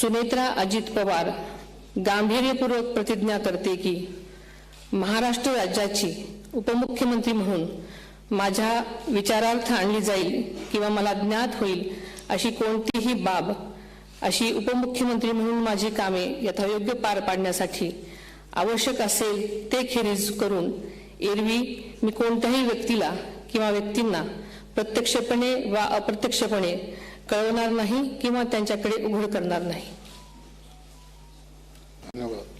सुनेत्रा अजित पवार गांभीर्यपूर्वक प्रतिज्ञा करते की महाराष्ट्र राज्याची उपमुख्यमंत्री म्हणून माझ्या विचारार्थ आणली जाईल किंवा मला ज्ञात होईल अशी कोणतीही बाब अशी उपमुख्यमंत्री म्हणून माझी कामे यथायोग्य पार पाडण्यासाठी आवश्यक असेल ते खेरीज करून एरवी मी कोणत्याही व्यक्तीला किंवा व्यक्तींना प्रत्यक्षपणे वा अप्रत्यक्षपणे कळवणार नाही किंवा त्यांच्याकडे उघड करणार नाही धन्यवाद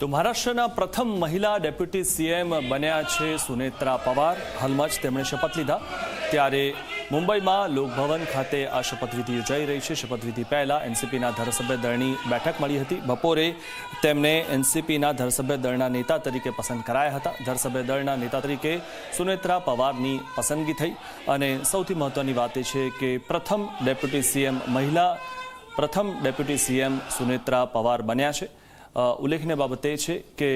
તો મહારાષ્ટ્રના પ્રથમ મહિલા ડેપ્યુટી સીએમ બન્યા છે સુનેત્રા પવાર હાલમાં જ તેમણે શપથ લીધા ત્યારે મુંબઈમાં લોકભવન ખાતે આ શપથવિધિ યોજાઈ રહી છે. શપથવિધિ પહેલા એનસીપીના ધારાસભ્ય દળની બેઠક મળી હતી. બપોરે તેમને એનસીપીના ધારાસભ્ય દળના નેતા તરીકે પસંદ કરાયા હતા. ધારાસભ્ય દળના નેતા તરીકે સુનેત્રા પવારની પસંદગી થઈ અને સૌથી મહત્વની વાત એ છે કે પ્રથમ ડેપ્યુટી સીએમ મહિલા, પ્રથમ ડેપ્યુટી સીએમ સુનેત્રા પવાર બન્યા છે. ઉલ્લેખનીય બાબત એ છે કે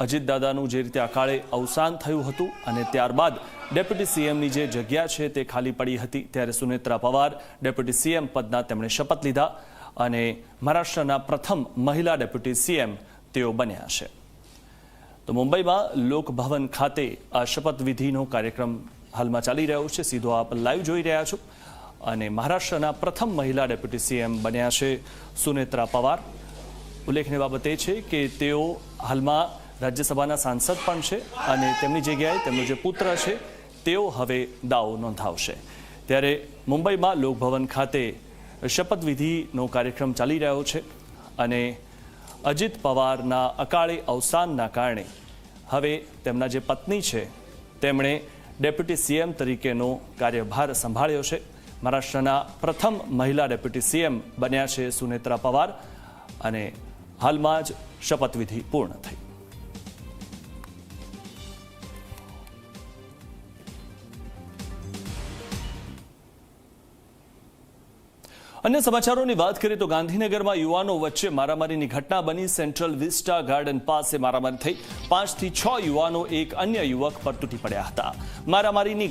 અજીતદાદાનું જે રીતે અકાળે અવસાન થયું હતું અને ત્યારબાદ ડેપ્યુટી સીએમની જે જગ્યા છે તે ખાલી પડી હતી, ત્યારે સુનેત્રા પવાર ડેપ્યુટી સીએમ પદના તેમણે શપથ લીધા અને મહારાષ્ટ્રના પ્રથમ મહિલા ડેપ્યુટી સીએમ તેઓ બન્યા છે. તો મુંબઈમાં લોકભવન ખાતે આ શપથવિધિનો કાર્યક્રમ હાલમાં ચાલી રહ્યો છે. સીધો આપ લાઈવ જોઈ રહ્યા છો. અને મહારાષ્ટ્રના પ્રથમ મહિલા ડેપ્યુટી સીએમ બન્યા છે સુનેત્રા પવાર. ઉલ્લેખનીય બાબત એ છે કે તેઓ હાલમાં રાજ્યસભાના સાંસદ પણ છે અને તેમની જગ્યાએ તેમનો જે પુત્ર છે, તેઓ હવે દાવો નોંધાવશે. ત્યારે મુંબઈમાં લોકભવન ખાતે શપથવિધિનો કાર્યક્રમ ચાલી રહ્યો છે અને અજીત પવારના અકાળે અવસાનના કારણે હવે તેમના જે પત્ની છે, તેમણે ડેપ્યુટી સીએમ તરીકેનો કાર્યભાર સંભાળ્યો છે. મહારાષ્ટ્રના પ્રથમ મહિલા ડેપ્યુટી સીએમ બન્યા છે સુનેત્રા પવાર અને હાલમાં જ શપથવિધિ પૂર્ણ થઈ. અન્ય સમાચારોની વાત કરીએ તો ગાંધીનગરમાં યુવાનો વચ્ચે મારામારીની ઘટના બની. સેન્ટ્રલ વિસ્ટા ગાર્ડન પાસે મારામારી થઈ. પાંચથી છ યુવાનો એક અન્ય યુવક પર તૂટી પડ્યા હતા. મારામારીની